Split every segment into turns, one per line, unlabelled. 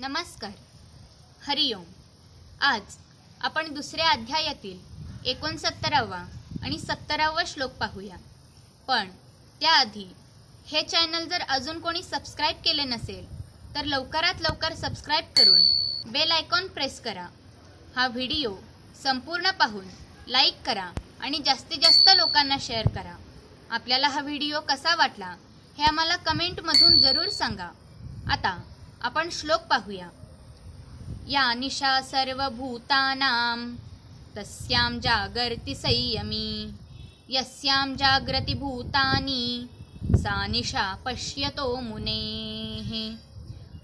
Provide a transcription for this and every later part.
नमस्कार. हरिओम आज आपण दुसऱ्या अध्यायातील एकोणसत्तरावा आणि सत्तरावा श्लोक पाहूया. पण त्याआधी हे चॅनल जर अजून कोणी सबस्क्राईब केले नसेल तर लवकरात लवकर सबस्क्राईब करून बेल आयकॉन प्रेस करा. हा व्हिडिओ संपूर्ण पाहून लाईक करा आणि जास्तीत जास्त लोकांना शेअर करा. आपल्याला हा व्हिडिओ कसा वाटला हे आम्हाला कमेंटमधून जरूर सांगा. आता आपण श्लोक पाहूया. या निशा सर्वभूतानां तस्यां जागर्ति संयमी यस्यां जाग्रति भूतानी सा निशा पश्यतो मुनेः।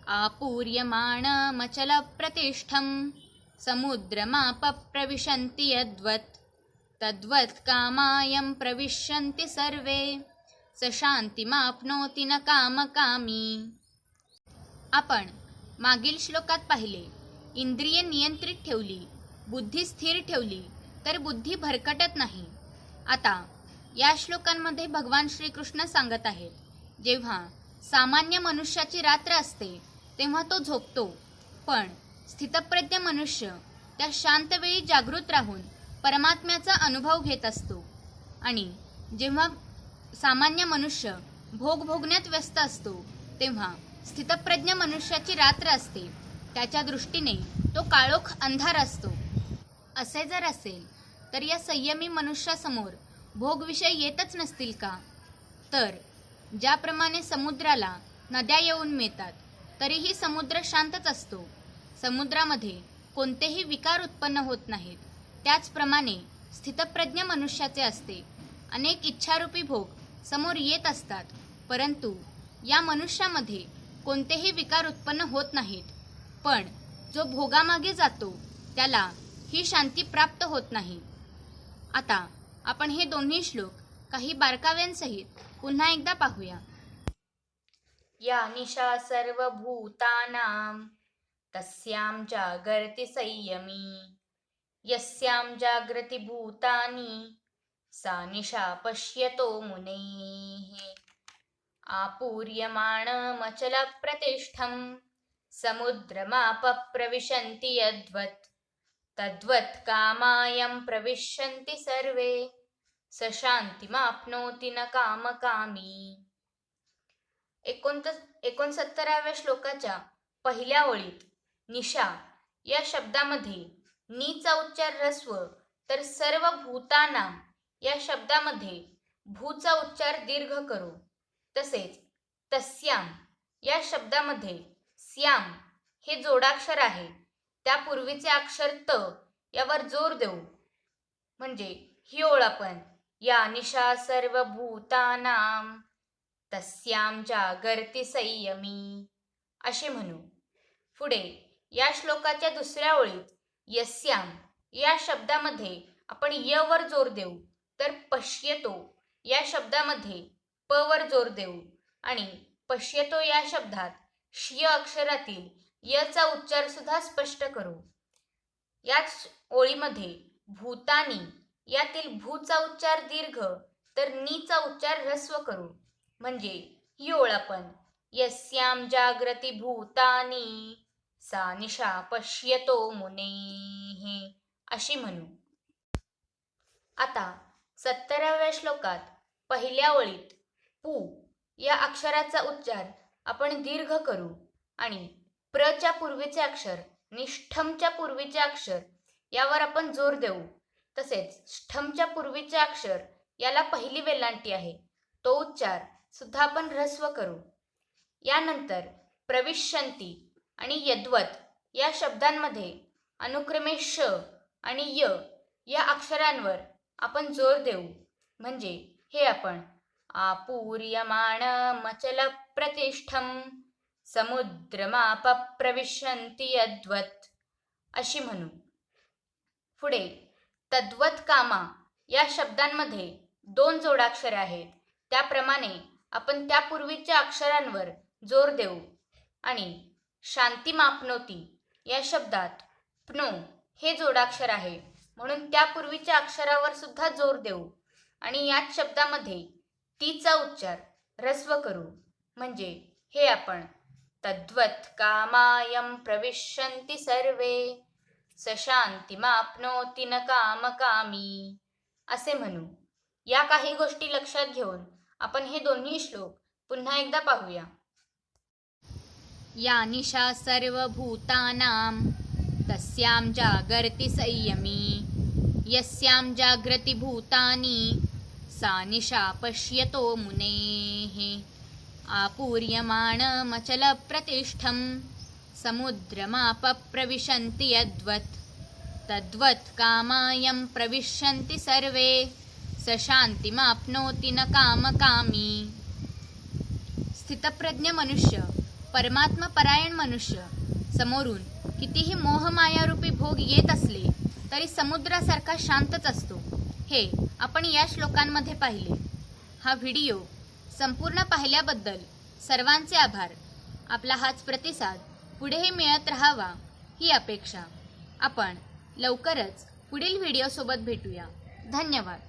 आपूर्यमाणमचलप्रतिष्ठं समुद्रमापप्रविशन्ति यद्वत् तद्वत् कामायं प्रविशन्ति सर्वे स शान्तिमाप्नोति न कामकामी। आपण मागील श्लोकात पाहिले. इंद्रिय नियंत्रित ठेवली बुद्धी स्थिर ठेवली तर बुद्धी भरकटत नाही. आता या श्लोकांमध्ये भगवान श्रीकृष्ण सांगत आहेत जेव्हा सामान्य मनुष्याची रात्र असते तेव्हा तो झोपतो. पण स्थितप्रज्ञ मनुष्य त्या शांत वेळी जागृत राहून परमात्म्याचा अनुभव घेत असतो. आणि जेव्हा सामान्य मनुष्य भोग भोगण्यात व्यस्त असतो तेव्हा स्थितप्रज्ञ मनुष्याची रात्र असते. त्याच्या दृष्टीने तो काळोख अंधार असतो. असे जर असेल तर या संयमी मनुष्यासमोर भोगविषय येतच नसतील का? तर ज्याप्रमाणे समुद्राला नद्या येऊन मिळतात तरीही समुद्र शांतच असतो. समुद्रामध्ये कोणतेही विकार उत्पन्न होत नाहीत. त्याचप्रमाणे स्थितप्रज्ञ मनुष्याचे असते. अनेक इच्छारूपी भोग समोर येत असतात परंतु या मनुष्यामध्ये कोणतेही विकार उत्पन्न होत नाहीत. पण जो भोगामागे जातो त्याला ही शांती प्राप्त होत नाही. आता आपण हे दोन्ही श्लोक काही बारकाव्यांसहित पुन्हा एकदा पाहूया. या निशा सर्वभूतानां तस्यां जागर्ति संयमी. यस्यां जागृती भूतानी सा निशा पश्यतो मुनेः। आपूर्यमाणमचलप्रतिष्ठं समुद्रमापप्रविशन्ति यद्वत्। तद्वत् कामायं प्रविशन्ति सर्वे। स शान्तिमाप्नोति न कामकामी। एकोणत एकोणसत्तराव्या श्लोकाच्या पहिल्या ओळीत निशा या शब्दामध्ये नीचा उच्चार रस्व तर सर्व भूताना या शब्दामध्ये भूचा उच्चार दीर्घ करू। तसेच तस्याम या शब्दामध्ये स्याम हे जोडाक्षर आहे. त्यापूर्वीचे अक्षर त यावर जोर देऊ. म्हणजे ही ओळ आपण. या निशा सर्व भूतानाम तस्याम जागर्ती संयमी. असे म्हणू. पुढे या श्लोकाच्या दुसऱ्या ओळीत यस्याम या शब्दामध्ये आपण य वर जोर देऊ. तर पश्यतो या शब्दामध्ये प वर जोर देऊ. आणि पश्यतो या शब्दात शिय अक्षरातील यचा उच्चार सुद्धा स्पष्ट करू. याच ओळीमध्ये भूतानी यातील भूचा उच्चार दीर्घ तर नीचा उच्चार ह्रस्व करू. म्हणजे ही ओळ आपण. यस्याम जागृती भूतानी सा निशा पश्यतो मुने अशी म्हणू. आता सत्तराव्या श्लोकात पहिल्या ओळीत पू या अक्षराचा उच्चार आपण दीर्घ करू आणि प्रच्या पूर्वीचे अक्षर निष्ठमच्या पूर्वीचे अक्षर यावर आपण जोर देऊ. तसेच ष्ठमच्या पूर्वीचे अक्षर याला पहिली वेलांटी आहे. तो उच्चार सुद्धा आपण ह्रस्व करू. यानंतर प्रविशंती आणि यद्वत या शब्दांमध्ये अनुक्रमे श आणि य या अक्षरांवर आपण जोर देऊ. म्हणजे हे आपण आपूर्यमाणमचल प्रतिष्ठम समुद्रमाप प्रविशंती यद्वत। अशी म्हणू। पुढे तद्वत कामा या शब्दांमध्ये दोन जोडाक्षरे आहेत। त्याप्रमाणे आपण त्यापूर्वीच्या अक्षरांवर जोर देऊ आणि शांती मापनोती या शब्दात प्नो हे जोडाक्षर आहे। म्हणून त्यापूर्वीच्या अक्षरावर सुद्धा जोर देऊ आणि याच शब्दामध्ये तीचा उच्चार ह्रस्व करू. म्हणजे हे आपण तद्वत् कामायं प्रविशन्ति सर्वे. स शांतिमाप्नोति न कामकामी. असे म्हणू. या काही गोष्टी लक्षात घेऊन आपण हे दोन्ही श्लोक पुन्हा एकदा पाहूया. या निशा सर्वभूतानां तस्यां जागर्ति संयमी. यस्यां जाग्रतिभूतानि सा निशा पश्यतो मुनेः आपूर्यमाणमचलप्रतिष्ठं समुद्रमापप्रविशन्ति यद्वत्। तद्वत् कामायं प्रविशन्ति सर्वे। स शान्तिमाप्नोति न कामकामी। स्थितप्रज्ञ मनुष्य परमात्मपरायण मनुष्य समोरून कितीही मोहमायारूपी भोग येत असले तरी समुद्रासारखा शांतच असतो। हे आपण या श्लोकांमध्ये पाहिले. हा व्हिडिओ संपूर्ण पाहिल्याबद्दल सर्वांचे आभार. आपला हाच प्रतिसाद पुढेही मिळत राहावा ही अपेक्षा. आपण लवकरच पुढील व्हिडिओसोबत भेटूया. धन्यवाद.